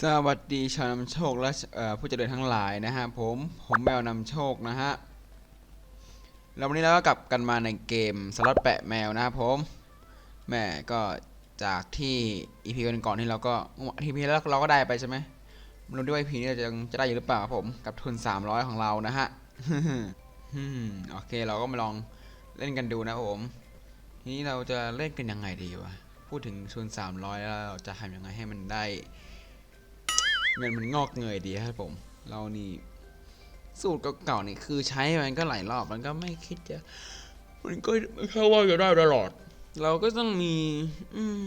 สวัสดีชาวนำโชคและผู้เจริญทั้งหลายนะฮะผมผมแมวนำโชคนะฮะแล้ววันนี้เราก็กลับกันมาในเกมสล็อตแปะแมวนะครับผมแม่ก็จากที่อีพีก่อนๆที่เราก็ทีพีแล้วเราก็ได้ไปใช่ไหมไม่รู้ด้วยอีพีนี้จะจะได้อยู่หรือเปล่าครับผมกับทุน 300 ของเรานะฮะโอเคเราก็มาลองเล่นกันดูนะครับผมทีนี้เราจะเล่นกันยังไงดีวะพูดถึงทุน300 แล้วเราจะทำยังไงให้มันได้ เงินมันงอกเงยดีครับผม เรานี่สูตรเก่าๆนี่คือใช้มันก็หลายรอบมันก็ไม่คิดจะ มันก็ไม่เข้าว่าจะได้ตลอด เราก็ต้องมี อืม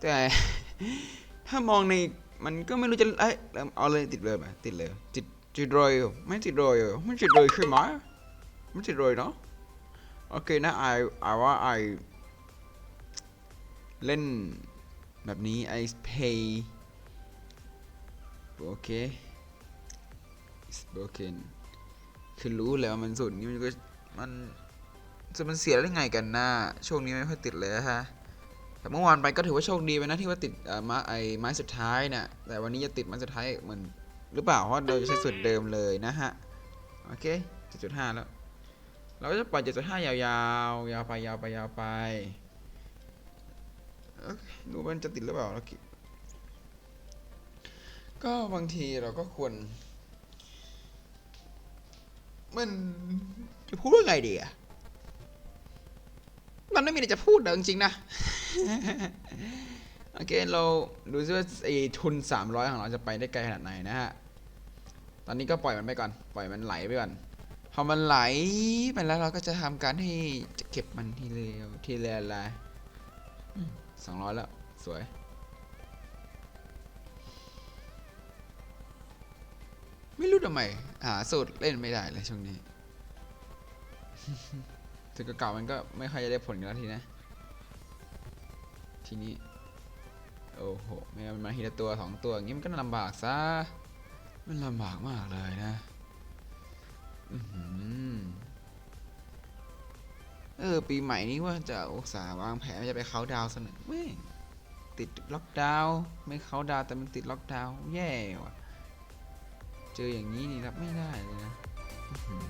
แต่ถ้ามองในมันก็ไม่รู้จะเอ้ยเอาเลยติดเลยไหมติดเลยติดติดเลยไม่ติดเลยไม่ติดเลยใช่ไหมไม่ติดเลยเนาะโอเคนะไอไอว่าไอเล่นแบบนี้ไอ pay โอ เค it's broken คือรู้แล้วมันสุดนี่มันก็มันจะมันเสียได้ไงกันนะช่วงนี้ไม่ค่อยติดเลยฮะแต่เมื่อวานไปก็ถือว่าโชคดีไปนะที่ว่าติดอ่อมาไอ้ไม้สุดท้ายนี่ยแต่วันนี้จะติดไม้สุดท้ายเหมือนหรือเปล่าเพราะเราจะใช้สูตรเดิมเลยนะฮะโอเค7.5แล้ว เราก็จะปล่อย7.5ยาวๆยาวไปยาวไปยาวไปดูมันจะติดหรือเปล่าเราคิด ก็บางทีเราก็ควร มันจะพูดว่าไงดีอะมันไม่มีอะไรจะพูดเลยจริงๆนะ โอเค เราดูซิว่าไอ้ทุน 300 ของเราจะไปได้ไกลขนาดไหนนะฮะ ตอนนี้ก็ปล่อยมันไปก่อน ปล่อยมันไหลไปก่อน พอมันไหลไปแล้วเราก็จะทำการที่จะเก็บมันทีเร็วทีละละสองร้อยแล้ว สวย ไม่รู้ทำไมหาสูตรเล่นไม่ได้เลยช่วงนี้ ถึงเก่ามันก็ไม่ค่อยจะได้ผลกันแล้วทีนะ ทีนี้ โอ้โหไม่มันมาทีละตัวสองตัวอย่างนี้มันก็ลำบากซะ มันลำบากมากเลยนะอเออ ปีใหม่นี้ว่าจะอุตส่าห์วางแผนจะไปเขาดาวสนึกไม่ติดล็อกดาวไม่เขาดาวแต่มันติดล็อกดาวแย่ว่ะ เจออย่างนี้นี่รับไม่ได้เลยนะอื้อหือ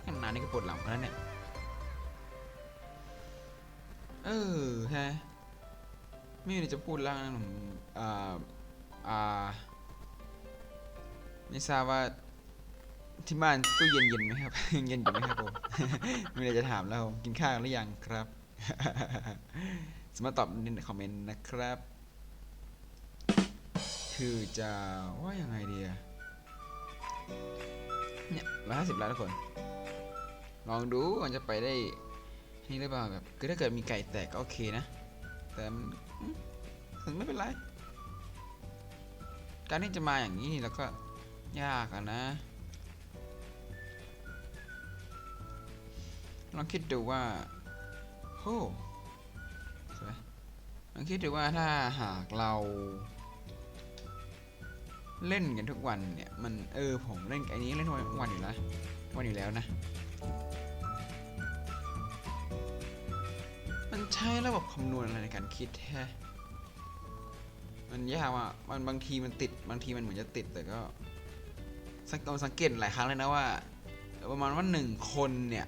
แค่นานนี่ก็ปวดหลังแล้วเนี่ย เออฮะ ไม่มีอะไรจะพูดแล้วนะผมอ่า อ่า ไม่ทราบว่าที่บ้านตู้เย็นเย็นไหมครับ เย็นอยู่ไหมครับผม ไมีอะไรจะถามแล้วผมกินข้าวหรือยังครับ สามารถตอบในคอมเมนต์นะครับ คือจะว่ายังไงดีอะเนี่ยร้อยห้าสิบล้านทุกคน ลองดูมันจะไปได้นี่หรือเปล่าแบบคือถ้าเกิดมีไก่แตกก็โอเคนะ แต่มันอืมไม่เป็นไร การที่จะมาอย่างนี้นี่แล้วก็ยากอะนะลองคิดดูว่าโหสวยลองคิดดูว่าถ้าหากเรา เล่นกันทุกวันเนี่ยมันเออผมเล่นไอ้นี้เล่นทุกวันอยู่แล้ววันอยู่แล้วนะ มันใช้ระบบคำนวณอะไรในการคิดแท้มันยากว่ะมันบางทีมันติดบางทีมันเหมือนจะติดแต่ก็สังเราสังเกตหลายครั้งเลยนะว่า ประมาณว่าหนึ่งคนเนี่ย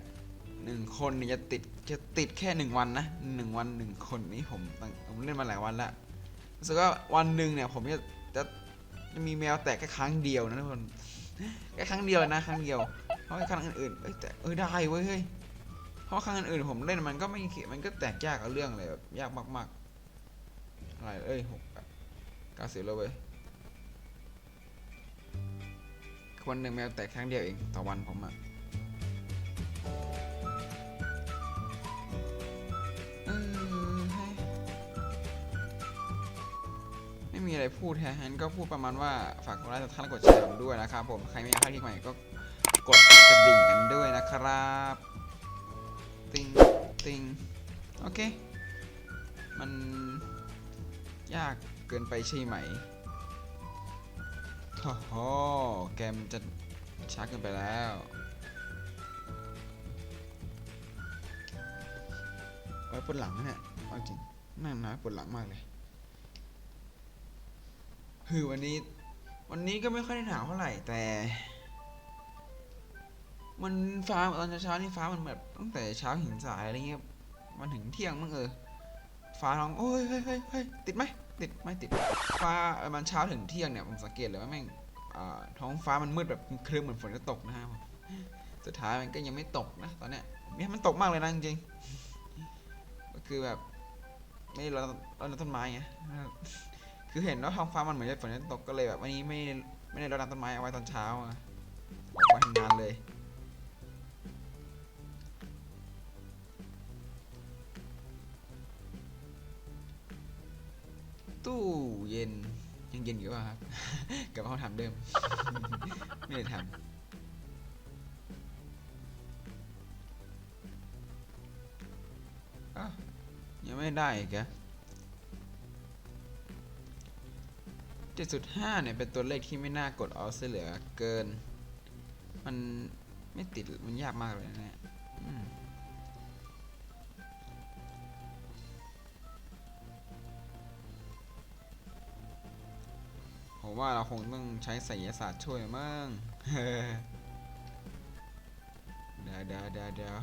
หนึ่งคนเนี่ยจะติดจะติดแค่หนึ่งวันนะหนึ่งวันหนึ่งคนนี่ผมผมเล่นมาหลายวันละรู้สึกว่าวันหนึ่งเนี่ยผมจะจะ จะมีแมวแตกแค่ครั้งเดียวนะทุกคนแค่ครั้งเดียวนะครั้งเดียว เพราะครั้งอื่นๆเอ้ยแต่เออได้เว้ยเฮ้ยเพราะครั้งอื่นๆผมเล่นมันก็ไม่มันก็แตกยากเอาเรื่องอะไรแบบยากมากๆอะไรเอ้ยหกเก้าสิบแล้วเว้ยคนหนึ่งแมวแตกครั้งเดียวเองต่อวันผมอะ มีอะไรพูดแฮะงั้นก็พูดประมาณว่าฝากกดไลค์กดติดตามและกดแชร์ผมด้วยนะครับผมใครไม่อยากให้คลิปใหม่ก็กดกระดิ่งกันด้วยนะครับติงติงโอเค มันยากเกินไปใช่ไหมโอ้โหแกมจะช้าเกินไปแล้วไว้ปวดหลังนะเนี่ยเอาจริงนั่งนะปวดหลังมากเลย คือวันนี้ วันนี้ก็ไม่ค่อยได้หนาวเท่าไหร่แต่ มันฟ้าตอนเช้าๆนี่ฟ้ามันแบบตั้งแต่เช้าถึงสายอะไรเงี้ยมันถึงเที่ยงมั้งเออฟ้าร้องโอ้ยเฮ้ยเฮ้ยเฮ้ยติดไหมติดไม่ติด ฟ้าเออมันเช้าถึงเที่ยงเนี่ยผมสังเกตเลยว่าแม่งท้องฟ้ามันมืดแบบครึ้มเหมือนฝนจะตกนะครับสุดท้ายมันก็ยังไม่ตกนะตอนเนี้ยเนี่ยมันตกมากเลยนะจริงๆก็คือแบบ ไม่ได้รดรดน้ำต้นไม้ไง คือเห็นว่าท้องฟ้ามันเหมือนจะฝนจะตกก็เลยแบบวันนี้ไม่ไม่ได้รดน้ำต้นไม้เอาไว้ตอนเช้าอะไปทำงานเลย ตู้เย็นยังเย็นอยู่ป่ะครับกับมาคำถาเดิม ไม่ได้ทำยังไม่ได้อีกอะ 7.5 เนี่ย เป็นตัวเลขที่ไม่น่ากดออสเหลือเกิน มันไม่ติด มันยากมากเลยนะเนี่ยผมว่าเราคงต้องใช้ไสยศาสตร์ช่วยมั่งเดี๋ยวเดี๋ยวเดี๋ยวเดี๋ยว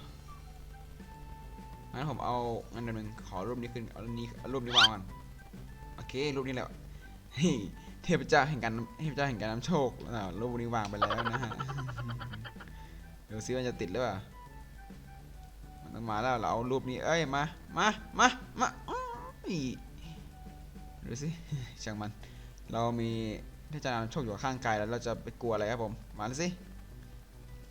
งั้นผมเอาอันหนึ่งขอรูปนี้ขึ้น เอารูปนี้รูปนี้วางกัน โอเค รูปนี้แหละ เทพเจ้าแห่งการเทพเจ้าแห่งการนำโชคอ่ารูปนี้วางไปแล้วนะฮะเดี๋ยวซิมันจะติดหรือเปล่ามันต้องมาแล้วเราเอารูปนี้เอ้ยมามามามาอื้อดูสิช่างมัน เรามีเที่จะนำโชคอยู่ข้างกายแล้วเราจะไปกลัวอะไรครับผมมาเลยสิ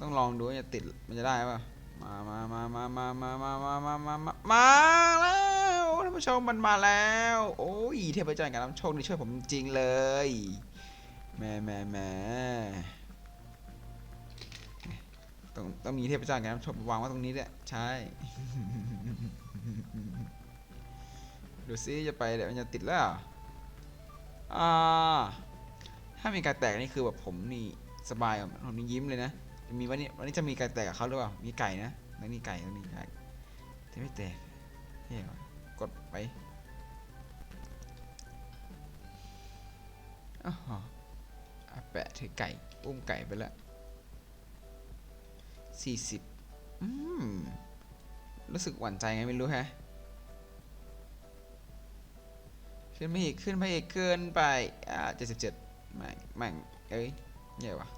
ต้องลองดูว่าจะติดมันจะได้ป่ะมามามามามามามามามามามามาแล้วท่า ผู้ชมมันมาแล้ว โอ้ยเทพเจ้าแห่งการนำโชคนี่ช่วยผมจริงเลยแม่แม่แม่ต้องต้องมีเทพเจ้าแห่งการนำโชควางไว้ตรงนี้ด้วยใช่ดูซิจะไปเดี๋ยวมันจะติดแล้วอ่าถ้ามีการแตกนี่คือแบบผมนี่สบายผมนี่ยิ้มเลยนะจะมีวันนี้วันนี้จะมีการแตกกับเขาหรือเปล่า มีไก่นะแล้วนี่ไก่แล้วนี่ไก่จะไม่แตกเฮ้ย กดไปอ๋ออะแปะถือไก่อุ้มไก่ไปละสี่สิบอืม รู้สึกหวั่นใจไงไม่รู้แฮะ ขึ้นไปอีก ขึ้นไปอีก เกินไป อ่าเจ็ดสิบเจ็ดไม่ไม่เอ้ยเย่วะ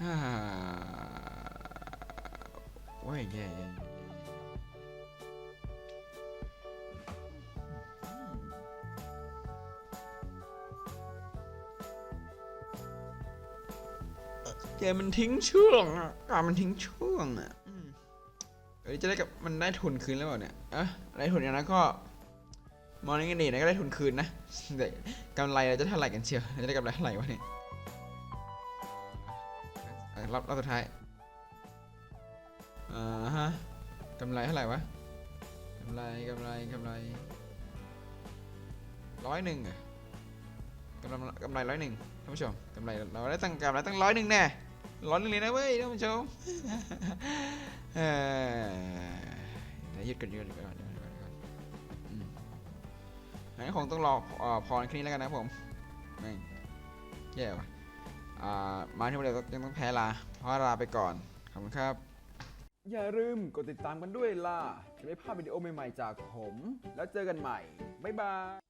ฮ่าโอ้ยแย่ แย่แกมันทิ้งช่วงอะอะมันทิ้งช่วงอะอืมเอ้ยจะได้กับมันได้ทุนคืนแล้วเปล่าเนี่ยอะได้ทุนอย่างนั้นก็ มองในกันดีนะก็ได้ทุนคืนนะแต่กำไรเราจะเท่าไหร่กันเชียวเราจะได้กำไรเท่าไหร่วะเนี่ยอะรอบรอบสุดท้ายอ่าฮะกำไรเท่าไหร่วะกำไรกำไรกำไรร้อยหนึ่งอะกำไรกำไรร้อยหนึ่งท่านผู้ชมกำไรเราได้ตั้งกำไรตั้งร้อยหนึ่งแน่ ร้อยหนึ่งเลยนะเว้ยท่านผู้ชมเออยวหยุดกันยุดกันหยุดกันยุดกันหยุดกันอืมงั้นคงต้องรอพรแค่นี้แล้วกันนะผมแม่แย่ว่ะมาที่วันเดียวยังต้องแพ้ลา เพราะลาไปก่อน ขอบคุณครับ อย่าลืมกดติดตามกันด้วยล่ะ จะไม่พลาดวิดีโอใหม่ๆจากผม แล้วเจอกันใหม่ บ๊ายบาย